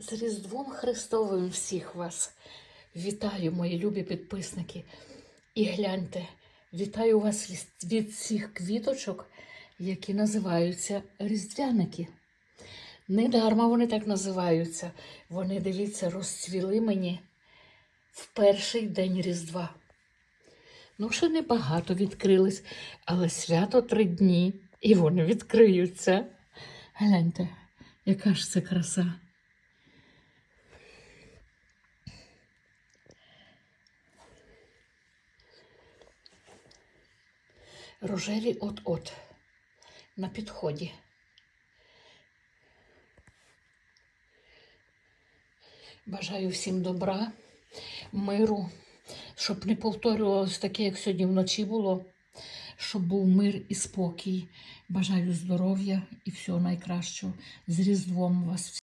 З Різдвом Христовим всіх вас. Вітаю, мої любі підписники. І гляньте, вітаю вас від- всіх квіточок, які називаються різдвяники. Недарма вони так називаються. Вони, дивіться, розцвіли мені в перший день Різдва. Ну, ще небагато відкрились, але свято три дні, і вони відкриються. Гляньте, яка ж це краса. Рожеві от-от на підході. Бажаю всім добра, миру, щоб не повторювалось таке, як сьогодні вночі було, щоб був мир і спокій. Бажаю здоров'я і всього найкращого. З Різдвом вас